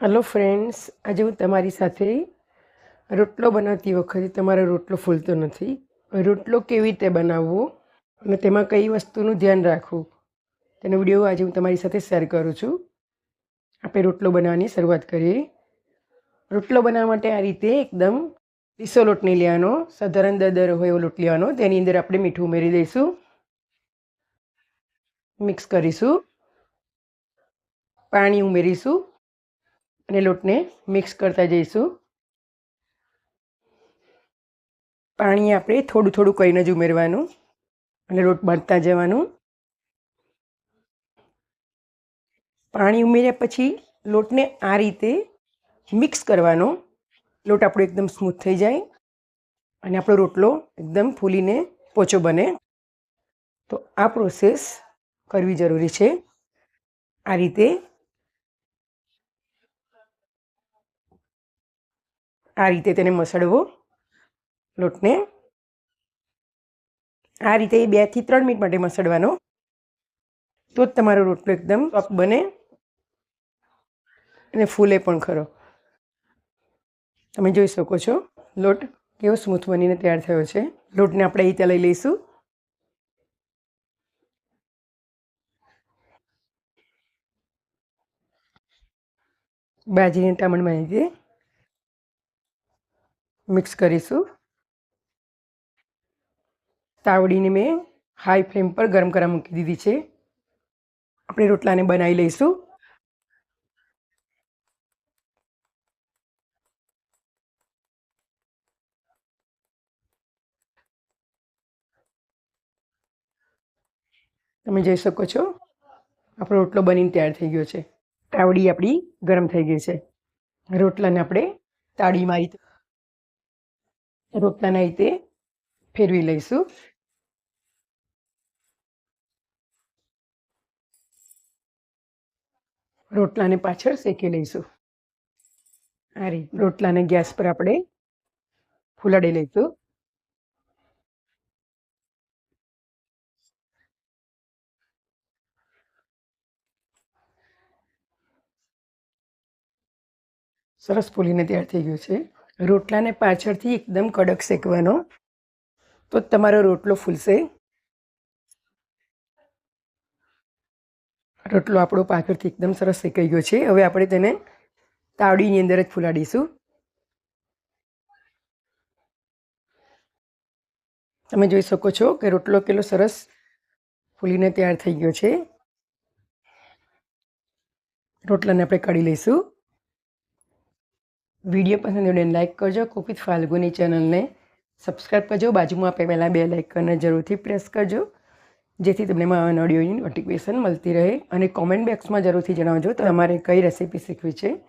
Hello friends આજે હું તમારી સાથે રોટલો બનાવતી વખતે તમારો રોટલો ફૂલતો નથી. રોટલો કેવી રીતે બનાવવો અને તેમાં કઈ વસ્તુનું ધ્યાન રાખવું, તેનો વીડિયો આજે હું તમારી સાથે શેર કરું છું. આપણે રોટલો બનાવવાની શરૂઆત કરીએ. રોટલો બનાવવા માટે આ રીતે એકદમ લીસો લોટ નહીં લેવાનો સાધારણ દર હોય એવો લોટ લેવાનો તેની અંદર આપણે મીઠું ઉમેરી દઈશું. મિક્સ કરીશું. પાણી ઉમેરીશું. અને લોટને મિક્સ કરતા જઈશું. પાણી આપણે થોડું થોડું કરીને જ ઉમેરવાનું અને લોટ બાંધતા જવાનું. પાણી ઉમેર્યા પછી લોટને આ રીતે મિક્સ કરવાનો. લોટ આપણો એકદમ સ્મૂથ થઈ જાય અને આપણો રોટલો એકદમ ફૂલીને પોચો બને. તો આ પ્રોસેસ કરવી જરૂરી છે. આ રીતે આ રીતે તેને મસળવો લોટને. આ રીતે બેથી ત્રણ મિનિટ માટે મસળવાનો. તો જ તમારો રોટલો એકદમ સોફ્ટ બને. અને ફૂલે પણ ખરો. તમે જોઈ શકો છો, લોટ કેવો સ્મૂથ બનીને તૈયાર થયો છે. લોટને આપણે અહીં ત્યાં લઈ લઈશું. બાજીને ટામણમાં રીતે મિક્સ કરીશું. તાવડીને મેં હાઈ ફ્લેમ પર ગરમ કરવા મૂકી દીધી છે. આપણે રોટલાને બનાવી લઈશું. તમે જોઈ શકો છો, આપણો રોટલો બનીને તૈયાર થઈ ગયો છે. તાવડી આપણી ગરમ થઈ ગઈ છે. રોટલાને આપણે તાળી રીતે રોટલાના રીતે ફેરવી લઈશું. રોટલાને પાછળ શેકી લઈશું. આ રીતે રોટલાને ગેસ પર આપણે ફૂલાડી લઈશું. સરસ ફૂલીને તૈયાર થઈ ગયું છે. રોટલાને પાછળથી એકદમ કડક શેકવાનો. તો તમારો રોટલો ફૂલશે. રોટલો આપણો પાછળથી એકદમ સરસ શેકાઈ ગયો છે. હવે આપણે તેને તાવડીની અંદર જ ફૂલાડીશું. તમે જોઈ શકો છો કે રોટલો કેટલો સરસ ફૂલીને તૈયાર થઈ ગયો છે. રોટલાને આપણે કાઢી લઈશું. વીડિયો પસંદ આવડે લાઇક કરજો. કુકિત ફાલ્ગુની ચેનલને સબસ્ક્રાઈબ કરજો. બાજુમાં આપેલા બે લાઇકનને જરૂરથી પ્રેસ કરજો. જેથી તમને મારા ઓડિયોની નોટિફિકેશન મળતી રહે. અને કોમેન્ટ બોક્સમાં જરૂરથી જણાવજો તમારે કઈ રેસીપી શીખવી છે.